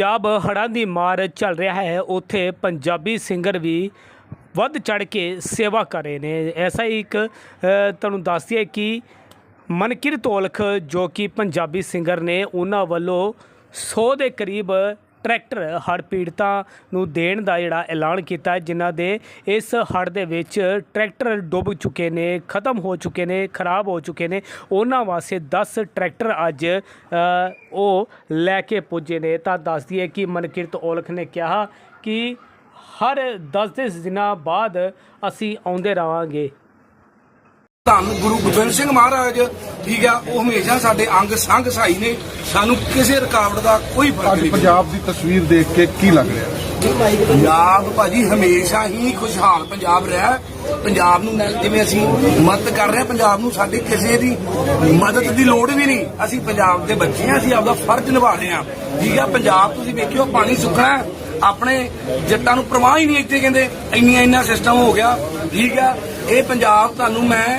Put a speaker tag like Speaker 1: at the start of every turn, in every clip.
Speaker 1: ਪੰਜਾਬ ਹੜ੍ਹਾਂ ਦੀ ਮਾਰ ਚੱਲ ਰਿਹਾ ਹੈ। ਉੱਥੇ ਪੰਜਾਬੀ ਸਿੰਗਰ ਵੀ ਵੱਧ ਚੜ ਕੇ ਸੇਵਾ ਕਰ ਰਹੇ ਨੇ। ਐਸਾ ਹੀ ਇੱਕ ਤੁਹਾਨੂੰ ਦੱਸ ਦਈਏ ਕਿ ਮਨਕਿਰਤ ਔਲਖ ਜੋ ਕਿ ਪੰਜਾਬੀ ਸਿੰਗਰ ਨੇ, ਉਹਨਾਂ ਵੱਲੋਂ 100 ਦੇ ਕਰੀਬ ਟਰੈਕਟਰ ਹੜ੍ਹ ਪੀੜਤਾਂ ਨੂੰ ਦੇਣ ਦਾ ਜਿਹੜਾ ਐਲਾਨ ਕੀਤਾ ਹੈ, ਜਿਨ੍ਹਾਂ ਦੇ ਇਸ ਹੜ੍ਹ ਦੇ ਵਿੱਚ ਟਰੈਕਟਰ ਡੁੱਬ ਚੁੱਕੇ ਨੇ ਖਤਮ ਹੋ ਚੁੱਕੇ ਨੇ ਖਰਾਬ ਹੋ ਚੁੱਕੇ ਨੇ। ਉਹਨਾਂ ਵਾਸਤੇ 10 ਟਰੈਕਟਰ ਅੱਜ ਉਹ ਲੈ ਕੇ ਪੁੱਜੇ ਨੇ। ਤਾਂ ਦੱਸਦੀ ਹੈ ਕਿ ਮਨਕਿਰਤ ਔਲਖ ਨੇ ਕਿਹਾ ਕਿ ਹਰ 10 ਦਿਨਾਂ ਬਾਅਦ ਅਸੀਂ ਆਉਂਦੇ ਰਵਾਂਗੇ
Speaker 2: ਧੰਨ ਗੁਰੂ ਗੋਬਿੰਦ ਸਿੰਘ ਮਹਾਰਾਜ। ਠੀਕ ਆ ਉਹ ਹਮੇਸ਼ਾ ਸਾਡੇ ਅੰਗ ਸੰਗ ਸਹਾਈ ਨੇ। ਸਾਨੂੰ ਕਿਸੇ ਰੁਕਾਵਟ ਦਾ ਕੋਈ ਫ਼ਰਕ
Speaker 3: ਅੱਜ
Speaker 2: ਨਹੀਂ
Speaker 3: ਪੰਜਾਬ ਦੀ ਤਸਵੀਰ ਦੇਖ ਕੇ ਕੀ ਲੱਗ ਰਿਹਾ?
Speaker 2: ਪੰਜਾਬ ਭਾਜੀ ਹਮੇਸ਼ਾ ਹੀ ਖੁਸ਼ਹਾਲ ਪੰਜਾਬ ਰਿਹਾ। ਪੰਜਾਬ ਨੂੰ ਜਿਵੇਂ ਅਸੀਂ ਮਦਦ ਕਰ ਰਹੇ ਪੰਜਾਬ ਨੂੰ ਸਾਡੇ ਕਿਸੇ ਦੀ ਮਦਦ ਦੀ ਲੋੜ ਵੀ ਨਹੀਂ। ਅਸੀਂ ਪੰਜਾਬ ਦੇ ਬੱਚੇ ਹਾਂ ਅਸੀਂ ਆਪਦਾ ਫਰਜ਼ ਨਿਭਾ ਰਹੇ ਹਾਂ। ਠੀਕ ਆ ਪੰਜਾਬ ਤੁਸੀਂ ਵੇਖਿਓ ਪਾਣੀ ਸੁੱਕਣਾ। ਆਪਣੇ ਜੱਟਾਂ ਨੂੰ ਪ੍ਰਵਾਹ ਹੀ ਨਹੀਂ ਇੱਥੇ ਕਹਿੰਦੇ ਇੰਨੀਆਂ ਇੰਨਾ ਸਿਸਟਮ ਹੋ ਗਿਆ। ਠੀਕ ਆ ਇਹ ਪੰਜਾਬ ਤੁਹਾਨੂੰ ਮੈਂ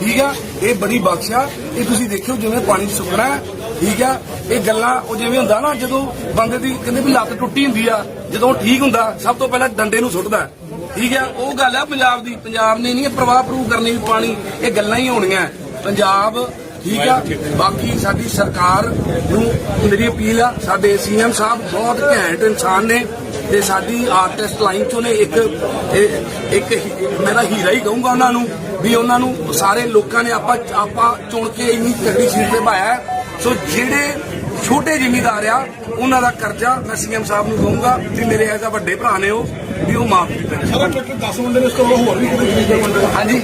Speaker 2: ਠੀਕ ਆ? ਇਹ ਬੜੀ ਬਖਸ਼ਿਆ ਇਹ ਤੁਸੀਂ ਦੇਖਿਓ ਜਿਵੇਂ ਪਾਣੀ ਸੁੱਕਣਾ ਠੀਕ ਆ? ਇਹ ਗੱਲਾਂ ਉਹ ਜਿਵੇਂ ਹੁੰਦਾ ਨਾ, ਜਦੋਂ ਬੰਦੇ ਦੀ ਕਹਿੰਦੇ ਵੀ ਲੱਤ ਟੁੱਟੀ ਹੁੰਦੀ ਆ, ਜਦੋਂ ਠੀਕ ਹੁੰਦਾ, ਸਭ ਤੋਂ ਪਹਿਲਾਂ ਡੰਡੇ ਨੂੰ ਸੁੱਟਦਾ ਠੀਕ ਆ? ਉਹ ਗੱਲ ਆ ਪੰਜਾਬ ਦੀ। ਪੰਜਾਬ ਨੇ ਨਹੀਂ ਪ੍ਰਵਾਹ ਪ੍ਰੂਵ ਕਰਨੀ ਵੀ ਪਾਣੀ, ਇਹ ਗੱਲਾਂ ਹੀ ਹੋਣੀਆਂ। ਪੰਜਾਬ, ਠੀਕ ਆ? ਬਾਕੀ ਸਾਡੀ ਸਰਕਾਰ ਨੂੰ ਮੇਰੀ ਅਪੀਲ ਆ, ਸਾਡੇ ਸੀਐਮ ਸਾਹਿਬ ਬਹੁਤ ਘੈਂਟ ਇਨਸਾਨ ਨੇ। ਤੇ ਸਾਡੀ ਆਰਟਿਸਟ ਲਾਈਨ ਚੋਂ ਨੇ ਇੱਕ ਇੱਕ ਮੈਂ ਤਾਂ ਹੀਰਾ ਹੀ ਕਹੂੰਗਾ ਉਹਨਾਂ ਨੂੰ ਵੀ ਉਹਨਾਂ ਨੂੰ ਸਾਰੇ ਲੋਕਾਂ ਨੇ ਆਪਾਂ ਆਪਾਂ ਚੁਣ ਕੇ ਇੰਨੀ ਤਗੜੀ ਸੀਟ ਤੇ ਪਾਇਆ। ਸੋ ਜਿਹੜੇ ਛੋਟੇ ਜ਼ਿਮੀਦਾਰ ਆ ਉਹਨਾਂ ਦਾ ਕਰਜ਼ਾ ਮੈਂ ਸੀਐਮ ਸਾਹਿਬ ਨੂੰ ਕਹੂੰਗਾ ਵੀ ਮੇਰੇ ਐਸਾ ਵੱਡੇ ਭਰਾ ਨੇ ਉਹ ਵੀ ਉਹ ਮਾਫ ਕੀਤੇ
Speaker 3: ਸਾਰਾ ਟਰੈਕਟਰ 10 ਮੁੰਡੇ ਨੇ ਇਸ ਤੋਂ ਹੋਰ ਵੀ ਕਿਤੇ
Speaker 2: ਹਾਂਜੀ।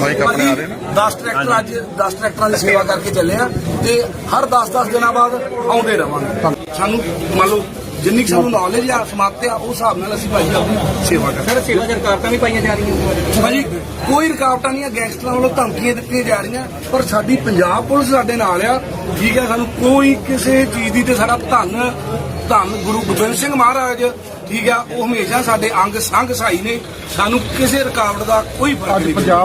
Speaker 3: ਮਾਈਕ ਆਪਣੇ ਆ ਰਹੇ ਨੇ।
Speaker 2: 10 ਟਰੈਕਟਰ ਅੱਜ 10 ਟਰੈਕਟਰਾਂ ਦੀ ਸੇਵਾ ਕਰਕੇ ਚੱਲੇ ਆ ਤੇ ਹਰ 10-10 ਦਿਨਾਂ ਬਾਅਦ ਆਉਂਦੇ ਰਵਾਂਗੇ। ਸਾਨੂੰ ਮੰਨ ਲਓ ਜਿੰਨੀ ਕੁ ਸਾਨੂੰ ਨੌਲੇਜ ਆ ਸਮਾਪਤ ਆ ਉਸ ਹਿਸਾਬ ਨਾਲ ਅਸੀਂ ਭਾਈ ਆਪਣੀ ਸੇਵਾ ਕਰਦੇ
Speaker 4: ਸਰ ਸੇਵਾ ਸਰਕਾਰਾਂ ਵੀ ਪਾਈਆਂ ਜਾ ਰਹੀਆਂ
Speaker 2: ਭਾਜੀ ਕੋਈ ਰੁਕਾਵਟਾਂ ਨਹੀਂ ਆ ਗੈਂਗਸਟਰਾਂ ਵੱਲੋਂ ਧਮਕੀਆਂ ਦਿੱਤੀਆਂ ਜਾ ਰਹੀਆਂ ਪਰ ਸਾਡੀ ਪੰਜਾਬ ਪੁਲਿਸ ਸਾਡੇ ਨਾਲ ਆ। ਠੀਕ ਹੈ ਸਾਨੂੰ ਕੋਈ ਕਿਸੇ ਚੀਜ਼ ਦੀ ਤੇ ਸਾਡਾ ਧੰਨ ਧੰਨ ਗੁਰੂ ਗੋਬਿੰਦ ਸਿੰਘ ਮਹਾਰਾਜ ਠੀਕ ਆ ਉਹ ਹਮੇਸ਼ਾ ਸਾਡੇ ਅੰਗ ਸੰਗ ਸਹਾਈ ਨੇ। ਸਾਨੂੰ ਕਿਸੇ ਰੁਕਾਵਟ ਦਾ ਕੋਈ ਫ਼ਰਕ ਨਹੀਂ।
Speaker 3: ਪੰਜਾਬ